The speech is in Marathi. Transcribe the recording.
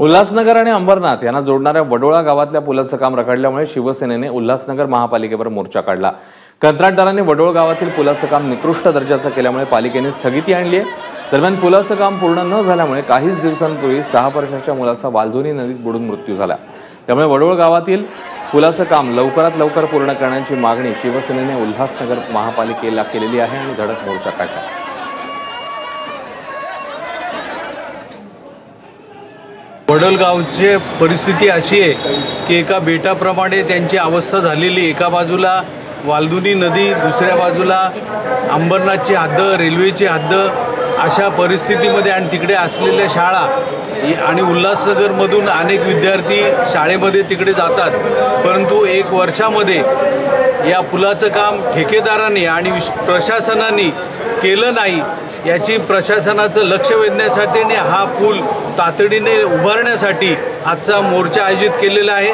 उल्हासनगर आणि अंबरनाथ यांना जोडणाऱ्या वडोळा गावातल्या पुलाचं काम रखडल्यामुळे शिवसेनेने उल्हासनगर महापालिकेवर मोर्चा काढला. कंत्राटदारांनी वडोळ गावातील पुलाचं काम निकृष्ट दर्जाचं केल्यामुळे पालिकेने स्थगिती आणली आहे. दरम्यान पुलाचं काम पूर्ण न झाल्यामुळे काहीच दिवसांपूर्वी सहा वर्षाच्या मुलाचा वालधुनी नदीत बुडून मृत्यू झाला. त्यामुळे वडोळ गावातील पुलाचं काम लवकरात लवकर पूर्ण करण्याची मागणी शिवसेनेने उल्हासनगर महापालिकेला केलेली आहे आणि धडक मोर्चा काढला. वडलगावची परिस्थिती अशी आहे की एका बेटाप्रमाणे त्यांची अवस्था झालेली एका बाजूला वालदुनी नदी दुसऱ्या बाजूला अंबरनाथची हद्द रेल्वेची हद्द अशा परिस्थितीमध्ये आणि तिकडे असलेल्या शाळा आणि उल्हासनगरमधून अनेक विद्यार्थी शाळेमध्ये तिकडे जातात. परंतु एक वर्षामध्ये या पुलाचं काम ठेकेदाराने आणि विश- प्रशासनाने केलं नाही. याची प्रशासनाचं लक्ष वेधण्यासाठी आणि हा पूल तातडीने उभारण्यासाठी आजचा मोर्चा आयोजित केलेला आहे.